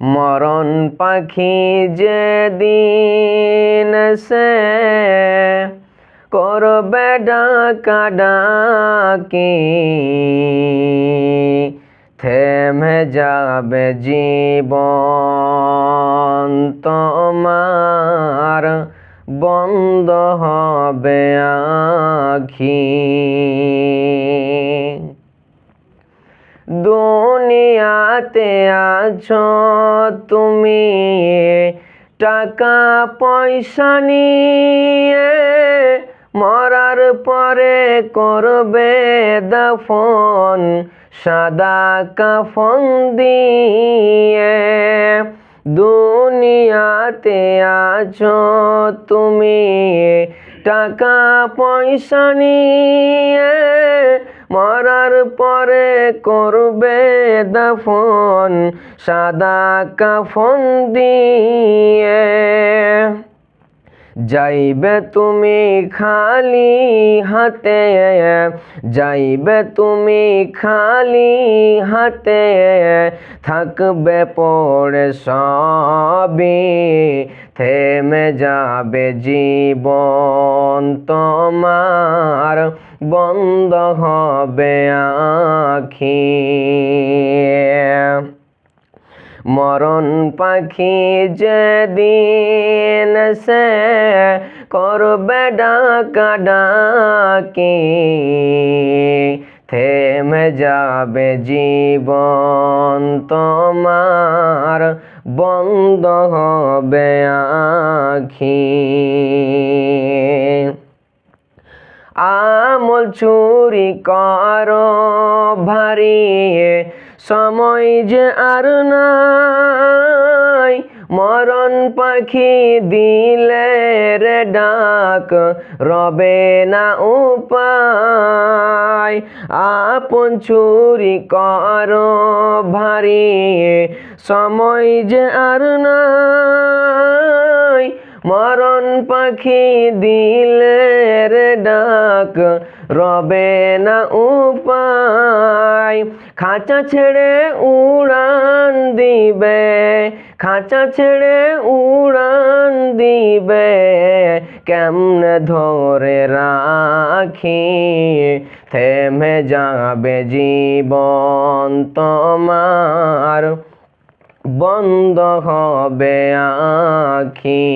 মরণ পাখি যেদিন সে করবে ডাকা ডাকি থেমে যাবে জীবন তোমার বন্ধ হবে আখি। দুনিয়াতে আছো, তুমি টাকা পয়সা নিয়ে মরার পরে করবে দফন, সাদা কাফন দিয়ে। দুনিয়াতে আছো, তুমি টাকা পয়সা নিয়ে মরার পরে করবে দফন সাদা কাফন দিয়ে। যাইবে তুমি খালি হাতে, যাইবে তুমি খালি হাতে, থাকবে পড়ে সবই, থেমে যাবে জীবন তোমার, বন্ধ হবে আখি। মরণ পাখি যেদিন সে করবে ডাকা ডাকি, থেমে যাবে জীবন তোমার, বন্ধ হবে আখি। আমল চুরি কর ভারী সময় যে আর নাই। মরণ পাখি দিলে রে ডাক, রবে না উপায়। আপন চুরি কর ভারী সময় যে আর নাই। মরণ পাখি দিলে রে ডাক রবে না উপায়। খাঁচা ছেড়ে উড়ান দিবে, খাঁচা ছেড়ে উড়ান দিবে, কেমন ধরে রাখি? থেমে যাবে জীবন তোমার। বন্ধ হবে আখি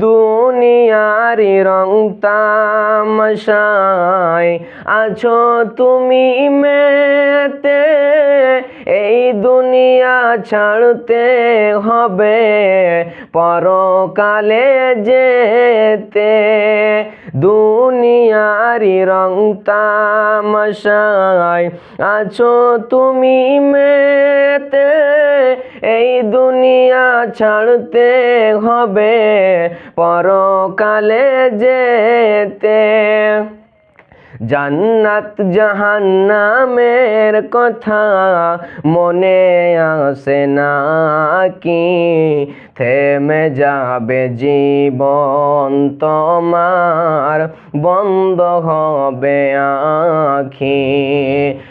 দুনিয়ারি রং তামশায় আছো তুমি মেতে, এই দুনিয়া ছাড়তে হবে পরকালে যেতে। দুনিয়ারি রং তামশায় আছো তুমি মেতে এই দুনিয়া ছাড়তে হবে পরকালে যেতে। জান্নাত জাহান্নামের কথা মনে আসে না কি? থেমে যাবে জীবন তোমার বন্ধ হবে আখি।